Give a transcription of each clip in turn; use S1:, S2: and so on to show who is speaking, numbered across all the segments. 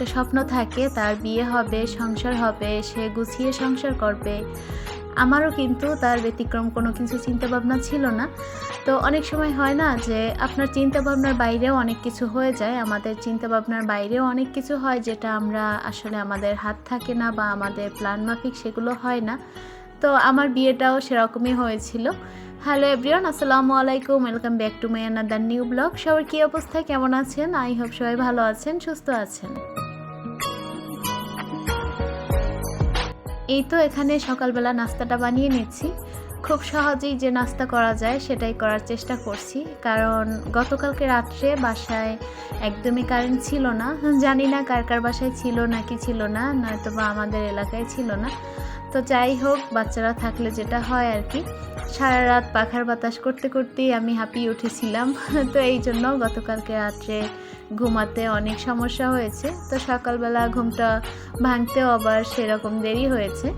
S1: একটা স্বপ্ন থাকে, তার বিয়ে হবে, সংসার হবে, সে গুছিয়ে সংসার করবে। আমারও কিন্তু তার ব্যতিক্রম কোনো কিছু চিন্তা ভাবনা ছিল না। তো অনেক সময় হয় না যে আপনার চিন্তা ভাবনার বাইরেও অনেক কিছু হয়ে যায়, আমাদের চিন্তা ভাবনার বাইরেও অনেক কিছু হয় যেটা আমরা আসলে আমাদের হাত থাকে না বা আমাদের প্ল্যান মাফিক সেগুলো হয় না। তো আমার বিয়েটাও সেরকমই হয়েছিল। হ্যালো এভরিওয়ান আসসালামু আলাইকুম welcome back to my another new blog সবার কী অবস্থা? কেমন আছেন? আই হোপ সবাই ভালো আছেন, সুস্থ আছেন। এই তো এখানে সকালবেলা নাস্তাটা বানিয়ে নিচ্ছি। খুব সহজেই যে নাস্তা করা যায়, সেটাই করার চেষ্টা করছি। কারণ গতকালকে রাত্রে বাসায় একদমই কারেন্ট ছিল না। জানি না কার কার বাসায় ছিল, নাকি ছিল না নয়তো বা আমাদের এলাকায় ছিল না। তো যাই হোক, বাচ্চারা থাকলে যেটা হয় আর কি। সারা রাত পাখার বাতাস করতে করতেই আমি হাঁপিয়ে উঠেছিলাম। তো এই জন্য গতকালকে রাত্রে ঘুমাতে অনেক সমস্যা হয়েছে, তো সকালবেলা ঘুমটা ভাঙতেও আবার সেরকম দেরি হয়েছে।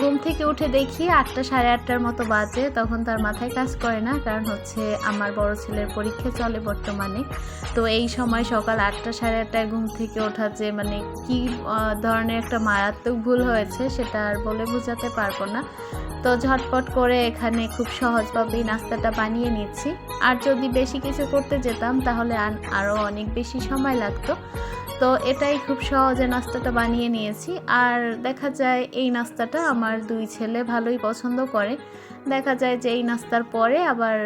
S1: ঘুম থেকে উঠে দেখি আটটা সাড়ে আটটার মতো বাজে, তখন তার মাথায় কাজ করে না, কারণ হচ্ছে আমার বড় ছেলের পরীক্ষা চলে বর্তমানে। তো এই সময় সকাল আটটা সাড়ে আটটায় ঘুম থেকে ওঠা যে মানে কি ধরনের একটা মারাত্মক ভুল হয়েছে, সেটা আর বলে বোঝাতে পারব না। তো ঝটপট করে এখানে খুব সহজভাবেই নাস্তাটা বানিয়ে নিচ্ছি। আর যদি বেশি কিছু করতে যেতাম, তাহলে আরও অনেক বেশি সময় লাগতো। তো এটাই খুব সহজে নাস্তাটা বানিয়ে নিয়েছি। আর দেখা যায় এই নাস্তাটা আমার দুই ছেলে ভালোই পছন্দ করে। দেখা যায় যে এই নাস্তার পরে আবার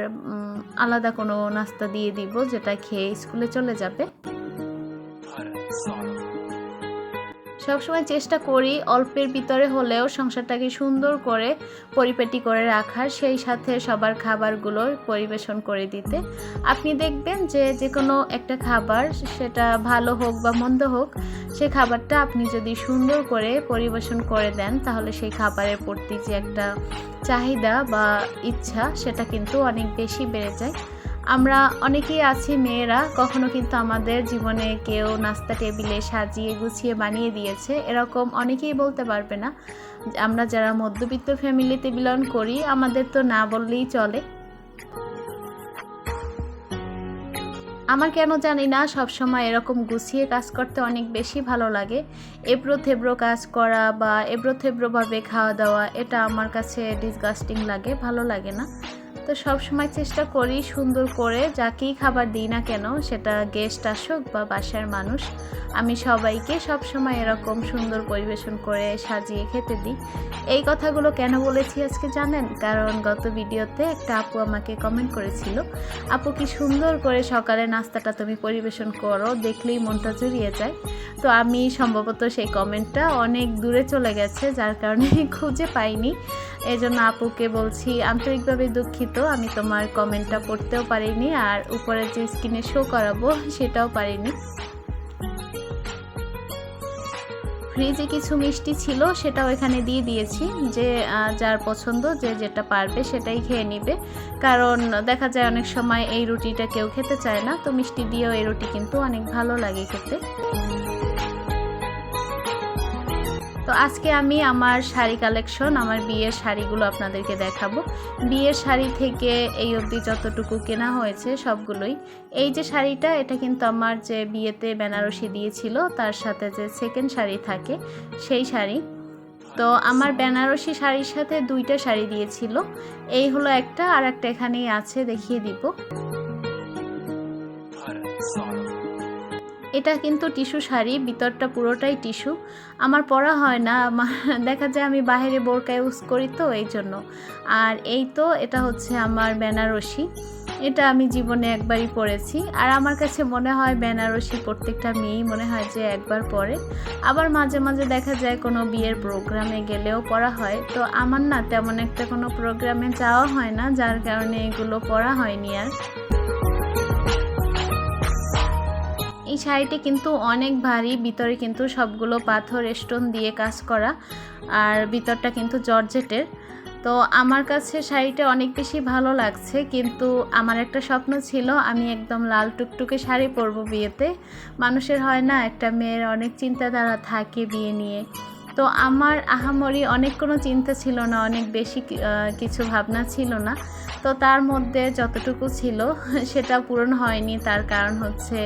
S1: আলাদা কোনো নাস্তা দিয়ে দিব, যেটা খেয়ে স্কুলে চলে যাবে। সবসময় চেষ্টা করি অল্পের ভিতরে হলেও সংসারটাকে সুন্দর করে পরিপাটি করে রাখার, সেই সাথে সবার খাবারগুলো পরিবেশন করে দিতে। আপনি দেখবেন যে যে কোনো একটা খাবার, সেটা ভালো হোক বা মন্দ হোক, সে খাবারটা আপনি যদি সুন্দর করে পরিবেশন করে দেন, তাহলে সেই খাবারের প্রতি যে একটা চাহিদা বা ইচ্ছা, সেটা কিন্তু অনেক বেশি বেড়ে যায়। আমরা অনেকেই আছি মেয়েরা, কখনো কিন্তু আমাদের জীবনে কেউ নাস্তা টেবিলে সাজিয়ে গুছিয়ে বানিয়ে দিয়েছে, এরকম অনেকেই বলতে পারবে না। আমরা যারা মধ্যবিত্ত ফ্যামিলিতে বিলং করি, আমাদের তো না বললেই চলে। আমার কেন জানি না, সবসময় এরকম গুছিয়ে কাজ করতে অনেক বেশি ভালো লাগে। এবড়ো থেবড়ো কাজ করা বা এবড়ো থেবড়োভাবে খাওয়া দাওয়া, এটা আমার কাছে ডিসগাস্টিং লাগে, ভালো লাগে না। তো সব সময় চেষ্টা করি সুন্দর করে যাকেই খাবার দিই না কেন, সেটা গেস্ট আসুক বা বাসার মানুষ, আমি সবাইকে সব সময় এরকম সুন্দর পরিবেশন করে সাজিয়ে খেতে দিই। এই কথাগুলো কেন বলেছি আজকে জানেন? কারণ গত ভিডিওতে একটা আপু আমাকে কমেন্ট করেছিল, আপু কি সুন্দর করে সকালে নাস্তাটা তুমি পরিবেশন করো, দেখলেই মনটা জুড়িয়ে যায়। তো আমি সম্ভবত সেই কমেন্টটা অনেক দূরে চলে গেছে, যার কারণে খুঁজে পাইনি। এই জন্য আপুকে বলছি, আন্তরিকভাবে দুঃখিত, আমি তোমার কমেন্টটা পড়তেও পারিনি, আর উপরে যে স্ক্রিনে শো করাবো, সেটাও পারিনি। ফ্রিজে কিছু মিষ্টি ছিল, সেটাও এখানে দিয়ে দিয়েছি, যে যার পছন্দ, যে যেটা পারবে, সেটাই খেয়ে নিবে। কারণ দেখা যায় অনেক সময় এই রুটিটা কেউ খেতে চায় না, তো মিষ্টি দিয়েও এই রুটি কিন্তু অনেক ভালো লাগে খেতে। তো আজকে আমি আমার শাড়ি কালেকশন, আমার বিয়ের শাড়িগুলো আপনাদেরকে দেখাবো। বিয়ের শাড়ি থেকে এই অবধি যতটুকু কেনা হয়েছে সবগুলোই। এই যে শাড়িটা, এটা কিন্তু আমার যে বিয়েতে বেনারসি দিয়েছিল, তার সাথে যে সেকেন্ড শাড়ি থাকে, সেই শাড়ি। তো আমার বেনারসি শাড়ির সাথে দুইটা শাড়ি দিয়েছিল। এই হলো একটা আর একটা এখানেই আছে, দেখিয়ে দিব। এটা কিন্তু টিস্যু শাড়ি, ভিতরটা পুরোটাই টিস্যু। আমার পরা হয় না দেখা যায় আমি বাইরে বোরকা ইউজ করি তো এই জন্য। আর এই তো এটা হচ্ছে আমার বেনারসি, এটা আমি জীবনে একবারই পরেছি। আর আমার কাছে মনে হয় বেনারসি প্রত্যেকটা মেয়েই মনে হয় যে একবার পরে। আবার মাঝে মাঝে দেখা যায় কোনো বিয়ের প্রোগ্রামে গেলেও পরা হয়। তো আমার না তেমন একটা কোনো প্রোগ্রামে যাওয়া হয় না, যার কারণে এগুলো পরা হয়নি আর। শাড়িটি কিন্তু অনেক ভারী, ভিতরে কিন্তু সবগুলো পাথর স্টোন দিয়ে কাজ করা, আর ভিতরটা কিন্তু জর্জেটের। তো আমার কাছে শাড়িটা অনেক বেশি ভালো লাগছে, কিন্তু আমার একটা স্বপ্ন ছিল, আমি একদম লাল টুকটুকে শাড়ি পরবো বিয়েতে। মানুষের হয় না, একটা মেয়ের অনেক চিন্তাধারা থাকে বিয়ে নিয়ে। তো আমার আহামরি অনেক কোনো চিন্তা ছিল না, অনেক বেশি কিছু ভাবনা ছিল না। তো তার মধ্যে যতটুকু ছিল সেটা পূরণ হয়নি। তার কারণ হচ্ছে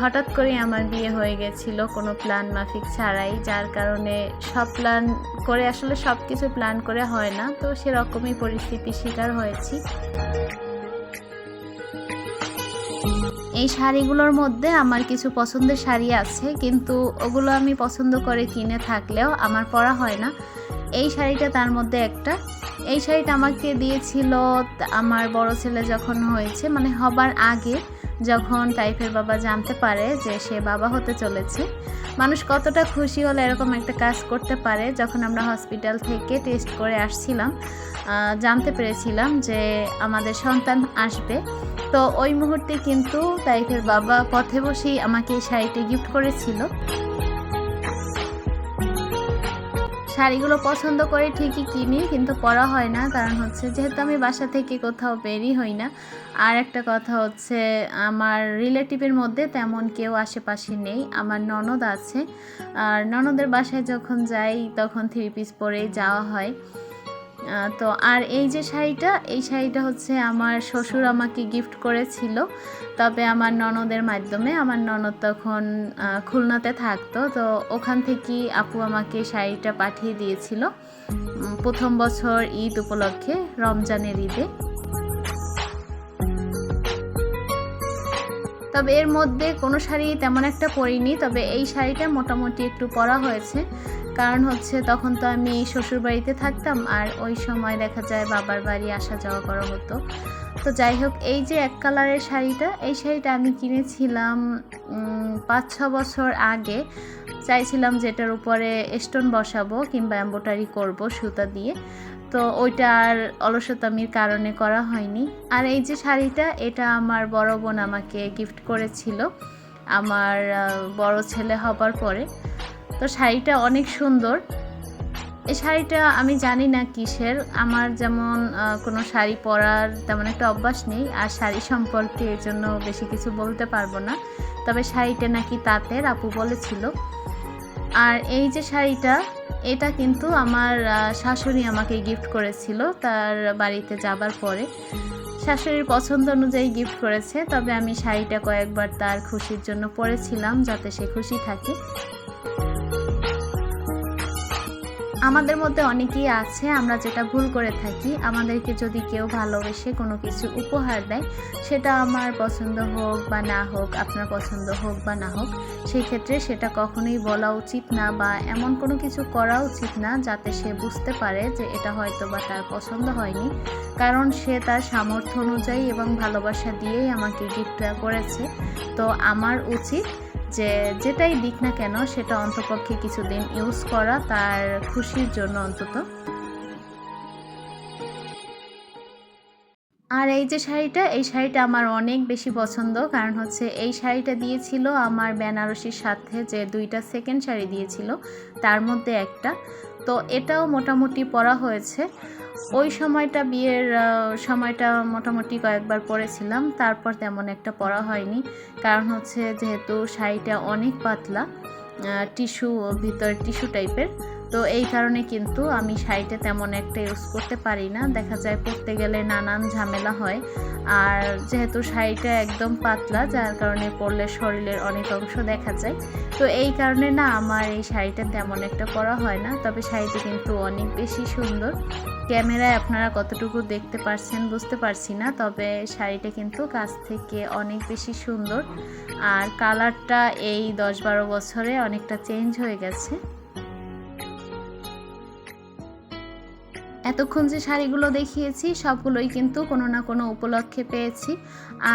S1: হঠাৎ করে আমার বিয়ে হয়ে গেছিল কোনো প্ল্যান মাফিক ছাড়াই, যার কারণে সব প্ল্যান করে, আসলে সব কিছু প্ল্যান করে হয় না। তো সেরকমই পরিস্থিতির শিকার হয়েছি। এই শাড়িগুলোর মধ্যে আমার কিছু পছন্দের শাড়ি আছে, কিন্তু ওগুলো আমি পছন্দ করে কিনে থাকলেও আমার পরা হয় না। এই শাড়িটা তার মধ্যে একটা। এই শাড়িটা আমাকে দিয়েছিল আমার বড় ছেলে যখন হয়েছে মানে হবার আগে যখন টাইফের বাবা জানতে পারে যে সে বাবা হতে চলেছে। মানুষ কতটা খুশি হলে এরকম একটা কাজ করতে পারে, যখন আমরা হসপিটাল থেকে টেস্ট করে আসছিলাম জানতে পেরেছিলাম যে আমাদের সন্তান আসবে। তো ওই মুহূর্তে কিন্তু তাইফের বাবা পথে বসেই আমাকে এই শাড়িটি গিফট করেছিল। শাড়িগুলো পছন্দ করে ঠিকই কিনি, কিন্তু পরা হয় না। কারণ হচ্ছে যেহেতু আমি বাসা থেকে কোথাও বেরি হই না। আর একটা কথা হচ্ছে, আমার রিলেটিভের মধ্যে তেমন কেউ আশেপাশে নেই। আমার ননদ আছে। আর ননদের বাসায় যখন যাই, তখন থ্রি পিস পরে যাওয়া হয়। তো আর এই যে শাড়িটা, এই শাড়িটা হচ্ছে আমার শ্বশুর আমাকে গিফট করেছিল। তবে আমার ননদের মাধ্যমে, আমার ননদ তখন খুলনাতে থাকতো। তো ওখান থেকেই আপু আমাকে শাড়িটা পাঠিয়ে দিয়েছিল প্রথম বছর ঈদ উপলক্ষে, রমজানের ঈদে। তবে এর মধ্যে কোনো শাড়ি তেমন একটা পরিনি, তবে এই শাড়িটা মোটামুটি একটু পরা হয়েছে। কারণ হচ্ছে তখন তো আমি শ্বশুর বাড়িতে থাকতাম আর ওই সময় দেখা যায় বাবার বাড়ি আসা যাওয়া করা হতো। তো যাই হোক, এই যে এক কালারের শাড়িটা, এই শাড়িটা আমি কিনেছিলাম পাঁচ ছ বছর আগে। চাইছিলাম যেটার উপরে স্টোন বসাবো কিংবা এম্বোটারি করব সুতা দিয়ে। তো ওইটা আর অলসতামির কারণে করা হয়নি। আর এই যে শাড়িটা, এটা আমার বড় বোন আমাকে গিফট করেছিল, আমার বড় ছেলে হবার পরে। তো শাড়িটা অনেক সুন্দর। এই শাড়িটা আমি জানি না কিসের। আমার যেমন কোনো শাড়ি পরার তেমন একটা অভ্যাস নেই, আর শাড়ি সম্পর্কে এর জন্য বেশি কিছু বলতে পারব না। তবে শাড়িটা নাকি তাঁতের, আপু বলেছিল। আর এই যে শাড়িটা, এটা কিন্তু আমার শাশুড়ি আমাকে গিফট করেছিল তার বাড়িতে যাবার পরে। শাশুড়ির পছন্দ অনুযায়ী গিফট করেছে, তবে আমি শাড়িটা কয়েকবার তার খুশির জন্য পরেছিলাম যাতে সে খুশি থাকে। আমাদের মধ্যে অনেকেই আছে, আমরা যেটা ভুল করে থাকি, আমাদেরকে যদি কেউ ভালোবেসে কোনো কিছু উপহার দেয়, সেটা আমার পছন্দ হোক বা না হোক, আপনার পছন্দ হোক বা না হোক, সেই ক্ষেত্রে সেটা কখনোই বলা উচিত না বা এমন কোনো কিছু করা উচিত না যাতে সে বুঝতে পারে যে এটা হয়তো বা তার পছন্দ হয়নি। কারণ সে তার সামর্থ্য অনুযায়ী এবং ভালোবাসা দিয়েই আমাকে গিফটটা করেছে। তো আমার উচিত যে যেটাই দিক না কেন, সেটা অন্তপক্ষে কিছুদিন ইউজ করা তার খুশির জন্য অন্তত। আর এই যে শাড়িটা, এই শাড়িটা আমার অনেক বেশি পছন্দ, কারণ হচ্ছে এই শাড়িটা দিয়েছিল আমার বেনারসির সাথে যে দুইটা সেকেন্ড শাড়ি দিয়েছিল, তার মধ্যে একটা। তো এটাও মোটামুটি পরা হয়েছে। ওই সময়টা বিয়ের সময়টা মোটামুটি কয়েকবার পরেছিলাম তারপর তেমন একটা পড়া হয়নি। কারণ হচ্ছে যেহেতু শাড়িটা অনেক পাতলা টিস্যু ভিতরে, টিস্যু টাইপের তো এই কারণে কিন্তু আমি শাড়িটা তেমন একটা ইউজ করতে পারি না। দেখা যায় পরতে গেলে নানান ঝামেলা হয়। আর যেহেতু শাড়িটা একদম পাতলা, যার কারণে পরলে শরীরের অনেক অংশ দেখা যায়। তো এই কারণে না আমার এই শাড়িটা তেমন একটা পরা হয় না। তবে শাড়িটি কিন্তু অনেক বেশি সুন্দর। ক্যামেরায় আপনারা কতটুকু দেখতে পারছেন বুঝতে পারছি না, তবে শাড়িটা কিন্তু কাছ থেকে অনেক বেশি সুন্দর। আর কালারটা এই দশ বারো বছরে অনেকটা চেঞ্জ হয়ে গেছে। এতক্ষণ যে শাড়িগুলো দেখিয়েছি, সবগুলোই কিন্তু কোনো না কোনো উপলক্ষে পেয়েছি।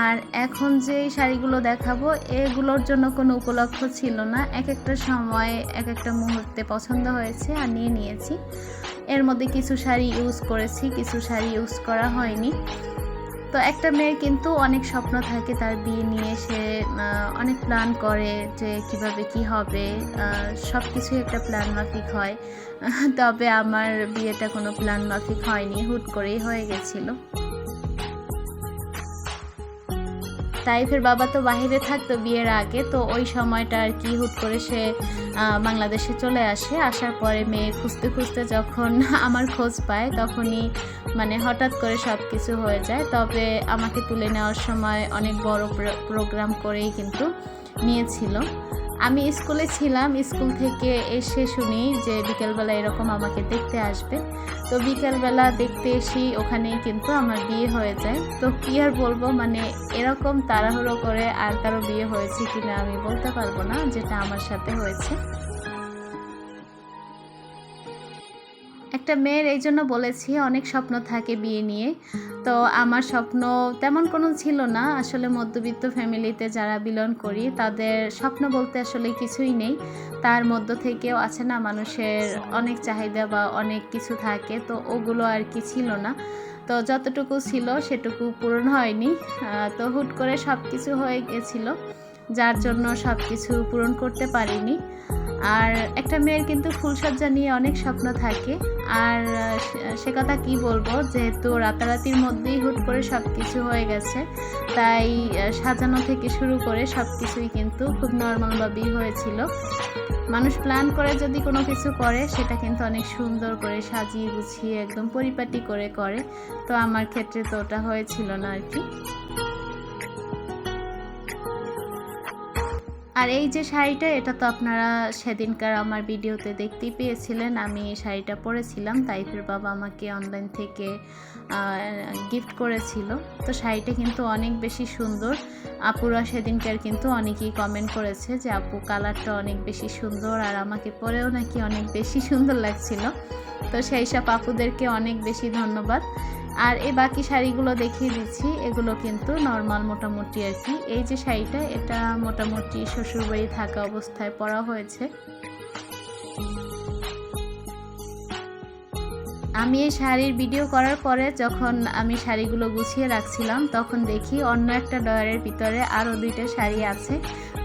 S1: আর এখন যে শাড়িগুলো দেখাবো, এগুলোর জন্য কোনো উপলক্ষ ছিল না। এক একটা সময়, এক একটা মুহূর্তে পছন্দ হয়েছে আর নিয়ে নিয়েছি। এর মধ্যে কিছু শাড়ি ইউজ করেছি, কিছু শাড়ি ইউজ করা হয়নি। তো একটা মেয়ের কিন্তু অনেক স্বপ্ন থাকে তার বিয়ে নিয়ে, সে অনেক প্ল্যান করে যে কীভাবে কি হবে সব কিছুই একটা প্ল্যান মাফিক হয়। তবে আমার বিয়েটা কোনো প্ল্যান মাফিক হয়নি, হুট করেই হয়ে গেছিল। তাইফের বাবা তো বাহিরে থাকতো বিয়ের আগে, তো ওই সময়টা আর কি হুট করে সে বাংলাদেশে চলে আসে। আসার পরে মেয়ে খুঁজতে খুঁজতে যখন আমার খোঁজ পায়, তখনই মানে হঠাৎ করে সব কিছু হয়ে যায়। তবে আমাকে তুলে নেওয়ার সময় অনেক বড় প্রোগ্রাম করেই কিন্তু নিয়েছিল। আমি স্কুলে ছিলাম, স্কুল থেকে এসে শুনি যে বিকেলবেলা এরকম আমাকে দেখতে আসবে। তো বিকেলবেলা দেখতে এসি ওখানেই কিন্তু আমার বিয়ে হয়ে যায়। তো কী আর বলব মানে এরকম তাড়াহুড়ো করে আর কারও বিয়ে হয়েছে কিনা আমি বলতে পারব না, যেটা আমার সাথে হয়েছে। একটা মেয়ের এই জন্য বলেছি, অনেক স্বপ্ন থাকে বিয়ে নিয়ে। তো আমার স্বপ্ন তেমন কোনো ছিল না। আসলে মধ্যবিত্ত ফ্যামিলিতে যারা বিলন করি, তাদের স্বপ্ন বলতে আসলে কিছুই নেই। তার মধ্য থেকেও আছে না মানুষের অনেক চাহিদা বা অনেক কিছু থাকে, তো ওগুলো আর কি ছিল না। তো যতটুকু ছিল সেটুকু পূরণ হয়নি। তো হুট করে সব কিছু হয়ে গেছিল, যার জন্য সব কিছু পূরণ করতে পারিনি। আর একটা মেয়ের কিন্তু ফুলসজ্জা নিয়ে অনেক স্বপ্ন থাকে। আর সে- কথা কি বলব, যেহেতু রাতারাতির মধ্যেই হুট করে সব কিছু হয়ে গেছে, তাই সাজানো থেকে শুরু করে সব কিছুই কিন্তু খুব নর্মালভাবেই হয়েছিল। মানুষ প্ল্যান করে যদি কোনো কিছু করে, সেটা কিন্তু অনেক সুন্দর করে সাজিয়ে গুছিয়ে একদম পরিপাটি করে করে, তো আমার ক্ষেত্রে তো ওটা হয়েছিল না আর কি। আর এই যে শাড়িটা, এটা তো আপনারা সেদিনকার আমার ভিডিওতে দেখতেই পেয়েছিলেন। আমি এই শাড়িটা পরেছিলাম তাইফের বাবা আমাকে অনলাইন থেকে গিফট করেছিল। তো শাড়িটা কিন্তু অনেক বেশি সুন্দর। আপুরা সেদিনকার কিন্তু অনেকেই কমেন্ট করেছে যে, আপু কালারটা অনেক বেশি সুন্দর আর আমাকে পরেও নাকি অনেক বেশি সুন্দর লাগছিল। তো সেই সব আপুদেরকে অনেক বেশি ধন্যবাদ। আর এই বাকি শাড়িগুলো দেখিয়ে দিচ্ছি, এগুলো কিন্তু নর্মাল মোটামুটি আর কি। এই যে শাড়িটা, এটা মোটামুটি শ্বশুরবাড়ি থাকা অবস্থায় পরা হয়েছে। আমি এই শাড়ির ভিডিও করার পরে যখন আমি শাড়িগুলো গুছিয়ে রাখছিলাম, তখন দেখি অন্য একটা ডয়ারের ভিতরে আরও দুইটা শাড়ি আছে।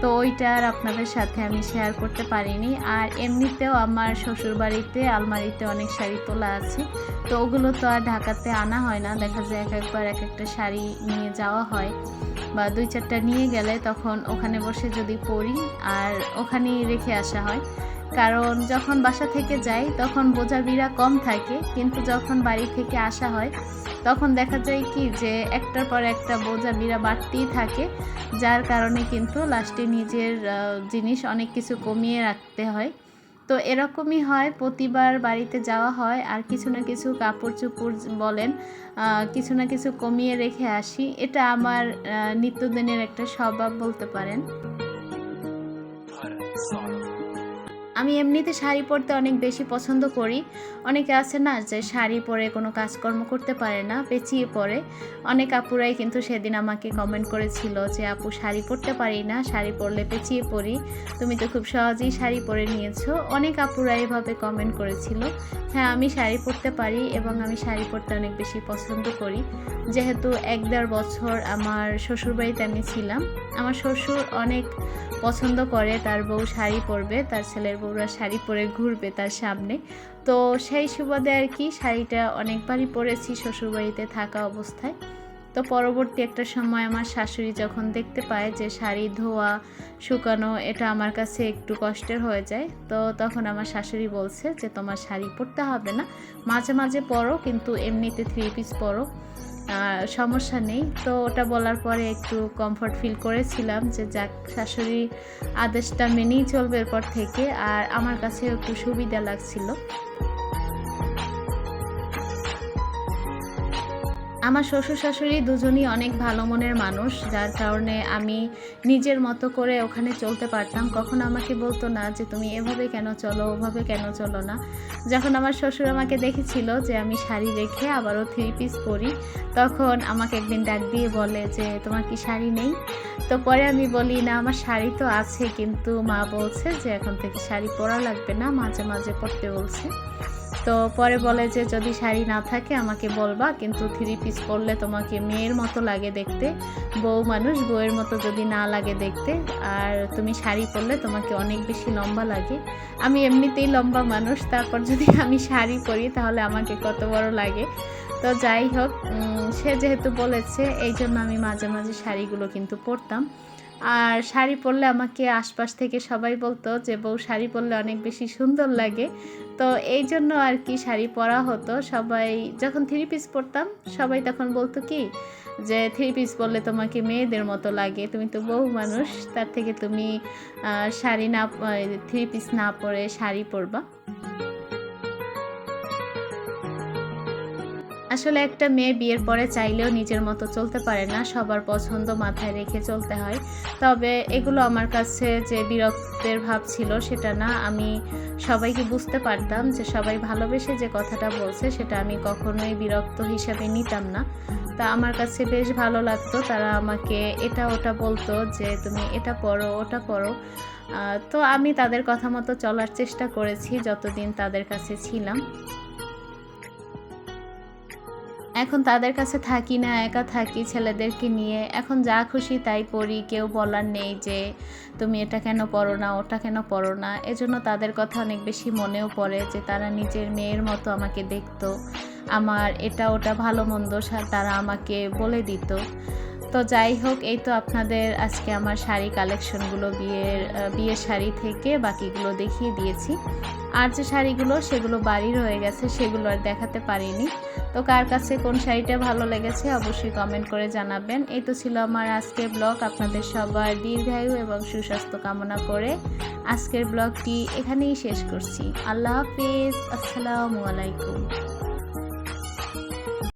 S1: তো ওইটা আর আপনাদের সাথে আমি শেয়ার করতে পারিনি। আর এমনিতেও আমার শ্বশুরবাড়িতে, আলমারিতে অনেক শাড়ি তোলা আছে। তো ওগুলো তো আর ঢাকাতে আনা হয় না। দেখা যায় এক একবার এক একটা শাড়ি নিয়ে যাওয়া হয় বা দুই চারটা নিয়ে গেলে তখন ওখানে বসে যদি পরি আর ওখানেই রেখে আসা হয়। কারণ যখন বাসা থেকে যাই, তখন বোঝা বিড়া কম থাকে, কিন্তু যখন বাড়ি থেকে আসা হয়, তখন দেখা যায় কি যে একটার পর একটা বোঝা বিড়া বাড়তেই থাকে, যার কারণে কিন্তু লাস্টে নিজের জিনিস অনেক কিছু কমিয়ে রাখতে হয়। তো এরকমই হয়, প্রতিবার বাড়িতে যাওয়া হয়, আর কিছু না কিছু কাপড় চোপড় বলেন কিছু না কিছু কমিয়ে রেখে আসি। এটা আমার নিত্যদিনের একটা স্বভাব বলতে পারেন। আমি এমনিতে শাড়ি পরতে অনেক বেশি পছন্দ করি। অনেকে আছে না যে শাড়ি পরে কোনো কাজকর্ম করতে পারে না, পেঁচিয়ে পরে। অনেক আপুরাই কিন্তু সেদিন আমাকে কমেন্ট করেছিল যে, আপু, শাড়ি পরতে পারি না, শাড়ি পরলে পেঁচিয়ে পরি। তুমি তো খুব সহজেই শাড়ি পরে নিয়েছো। অনেক আপুরা এভাবে কমেন্ট করেছিল হ্যাঁ আমি শাড়ি পরতে পারি এবং আমি শাড়ি পরতে অনেক বেশি পছন্দ করি। যেহেতু এক দেড় বছর আমার শ্বশুরবাড়িতে আমি ছিলাম, আমার শ্বশুর অনেক পছন্দ করে, তার বউ শাড়ি পরবে, তার ছেলের বউরা শাড়ি পরে ঘুরবে তার সামনে। তো সেই সুবাদে আর কি শাড়িটা অনেকবারই পরেছি শ্বশুরবাড়িতে থাকা অবস্থায়। তো পরবর্তী একটা সময় আমার শাশুড়ি যখন দেখতে পায় যে শাড়ি, ধোয়া, শুকানো, এটা আমার কাছে একটু কষ্টের হয়ে যায়, তো তখন আমার শাশুড়ি বলছে যে তোমার শাড়ি পরতে হবে না। মাঝে মাঝে পরো, কিন্তু এমনিতে থ্রি পিস পরো। সমস্যা নেই। তো ওটা বলার পরে একটু কমফর্ট ফিল করেছিলাম যে যাক, শাশুড়ি আদেশটা মেনেই চলবে এরপর থেকে। আর আমার কাছে একটু সুবিধা লাগছিল। আমার শ্বশুর শাশুড়ি দুজনই অনেক ভালো মনের মানুষ, যার কারণে আমি নিজের মতো করে ওখানে চলতে পারতাম। কখনো আমাকে বলতো না যে তুমি এভাবে কেন চলো, ওভাবে কেন চলো না। যখন আমার শ্বশুর আমাকে দেখেছিল যে আমি শাড়ি রেখে আবারও থ্রি পিস পরি, তখন আমাকে একদিন ডাক দিয়ে বলে যে, তোমার কি শাড়ি নেই? তো পরে আমি বলি, না, আমার শাড়ি তো আছে, কিন্তু মা বলছে যে এখন থেকে শাড়ি পরা লাগবে না, মাঝে মাঝে পরতে বলছে। তো পরে বলে যে, যদি শাড়ি না থাকে, আমাকে বলবা, কিন্তু থ্রি পিস পরলে তোমাকে মেয়ের মতো লাগে দেখতে, বউ মানুষ বউয়ের মতো যদি না লাগে দেখতে, আর তুমি শাড়ি পরলে তোমাকে অনেক বেশি লম্বা লাগে। আমি এমনিতেই লম্বা মানুষ, তারপর যদি আমি শাড়ি পরি, তাহলে আমাকে কত বড় লাগে। তো যাই হোক সে যেহেতু বলেছে এই জন্য আমি মাঝে মাঝে শাড়িগুলো কিন্তু পরতাম। আর শাড়ি পরলে আমাকে আশপাশ থেকে সবাই বলতো যে বউ শাড়ি পরলে অনেক বেশি সুন্দর লাগে। তো এই জন্য আর কি শাড়ি পরা হতো। সবাই যখন থ্রি পিস পরতাম, সবাই তখন বলতো কি যে থ্রি পিস পরলে তোমাকে মেয়েদের মতো লাগে, তুমি তো বহু মানুষ, তার থেকে তুমি শাড়ি না থ্রি পিস না পরে শাড়ি পরবা। আসলে একটা মেয়ে বিয়ের পরে চাইলেও নিজের মতো চলতে পারে না, সবার পছন্দ মাথায় রেখে চলতে হয়। তবে এগুলো আমার কাছে যে বিরক্তের ভাব ছিল সেটা না, আমি সবাইকে বুঝতে পারতাম যে সবাই ভালোবেসে যে কথাটা বলছে সেটা আমি কখনোই বিরক্ত হিসাবে নিতাম না। তা আমার কাছে বেশ ভালো লাগতো, তারা আমাকে এটা ওটা বলতো যে তুমি এটা পড়ো, ওটা পড়ো। তো আমি তাদের কথা মতো চলার চেষ্টা করেছি যতদিন তাদের কাছে ছিলাম। এখন তাদের কাছে থাকি না, একা থাকি ছেলেদেরকে নিয়ে। এখন যা খুশি তাই করি, কেউ বলার নেই যে, তুমি এটা কেন পড়ো না, ওটা কেন পড়ো না? এজন্য তাদের কথা অনেক বেশি মনেও পড়ে যে, তারা নিজের মেয়ের মতো আমাকে দেখতো। আমার এটা, ওটা ভালো, মন্দ তারা আমাকে বলে দিত। তো যাই হোক, এই তো আপনাদের আজকে আমার শাড়ি কালেকশনগুলো বিয়ের বিয়ের শাড়ি থেকে বাকিগুলো দেখিয়ে দিয়েছি। আর যে শাড়িগুলো, সেগুলো বাড়ির হয়ে গেছে, সেগুলো আর দেখাতে পারিনি। তো কার কাছে কোন শাড়িটা ভালো লেগেছে, অবশ্যই কমেন্ট করে জানাবেন। এই তো ছিল আমার আজকের ব্লগ আপনাদের সবার দীর্ঘায়ু এবং সুস্বাস্থ্য কামনা করে আজকের ব্লগটি এখানেই শেষ করছি। আল্লাহ হাফিজ। আসসালামু আলাইকুম।